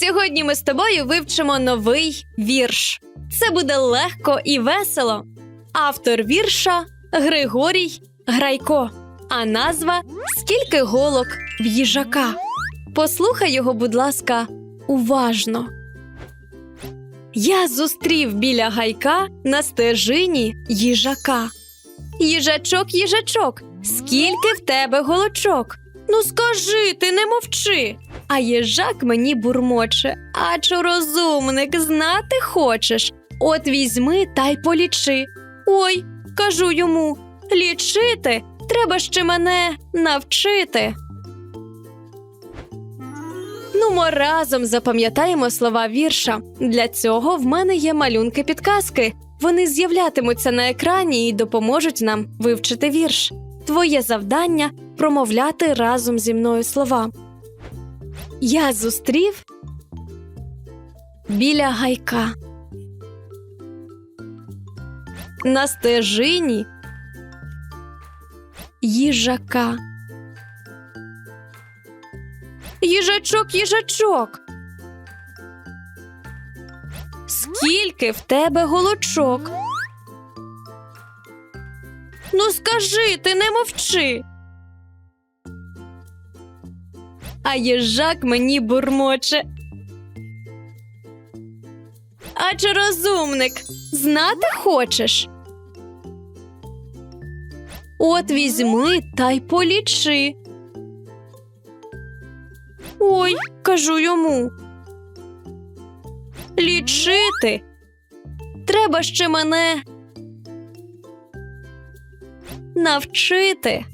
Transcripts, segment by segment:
Сьогодні ми з тобою вивчимо новий вірш. Це буде легко і весело. Автор вірша Григорій Грайко. А назва Скільки голок в їжака. Послухай його, будь ласка, уважно. Я зустрів біля гайка на стежині їжака. Їжачок, їжачок, скільки в тебе голочок? Ну скажи, ти не мовчи. А їжак мені бурмоче. А чо розумник знати хочеш? От візьми та й полічи. Ой, кажу йому, лічити треба ще мене навчити. Нумо разом запам'ятаємо слова вірша. Для цього в мене є малюнки підказки. Вони з'являтимуться на екрані і допоможуть нам вивчити вірш. Твоє завдання промовляти разом зі мною слова. Я зустрів біля гайка. На стежині їжака. Їжачок, їжачок. Скільки в тебе голочок? Ну скажи, ти не мовчи. А їжак мені бурмоче. А чи розумник, знати хочеш? От візьми та й полічи. Ой, кажу йому. Лічити. Треба ще мене навчити.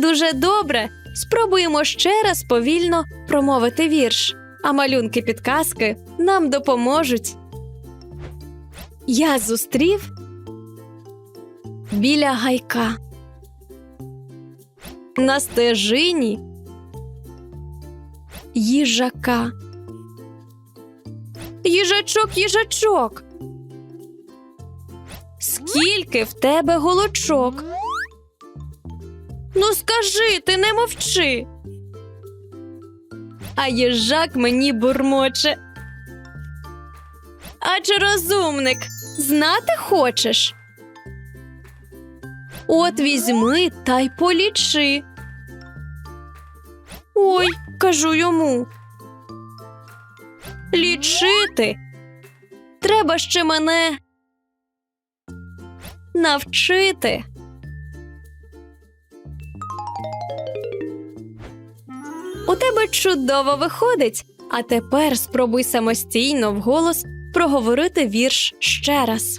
Дуже добре. Спробуємо ще раз повільно промовити вірш, а малюнки підказки нам допоможуть. Я зустрів біля гайка. На стежині їжака. Їжачок, їжачок. Скільки в тебе голочок? Ну скажи, ти не мовчи. А їжак мені бурмоче. А чи розумник, знати хочеш? От візьми та й полічи. Ой, кажу йому. Лічити. Треба ще мене навчити. У тебе чудово виходить. А тепер спробуй самостійно вголос проговорити вірш ще раз.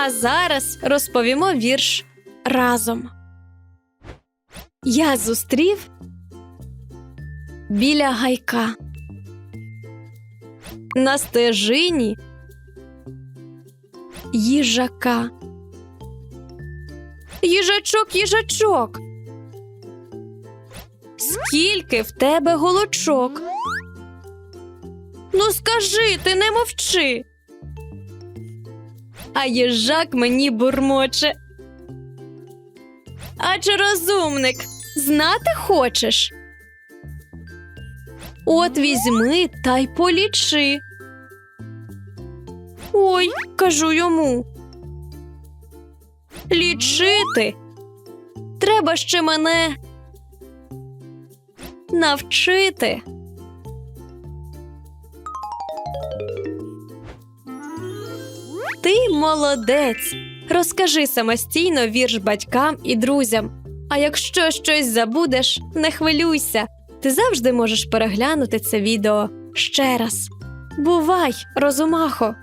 А зараз розповімо вірш разом. Я зустрів біля гайка. На стежині їжака. Їжачок, їжачок. Скільки в тебе голочок? Ну скажи, ти не мовчи. А їжак мені бурмоче. А чи розумник, знати хочеш? От візьми та й полічи. Ой, кажу йому. Лічити. Треба ще мене навчити. Ти молодець. Розкажи самостійно вірш батькам і друзям. А якщо щось забудеш, не хвилюйся. Ти завжди можеш переглянути це відео ще раз. Бувай, розумахо!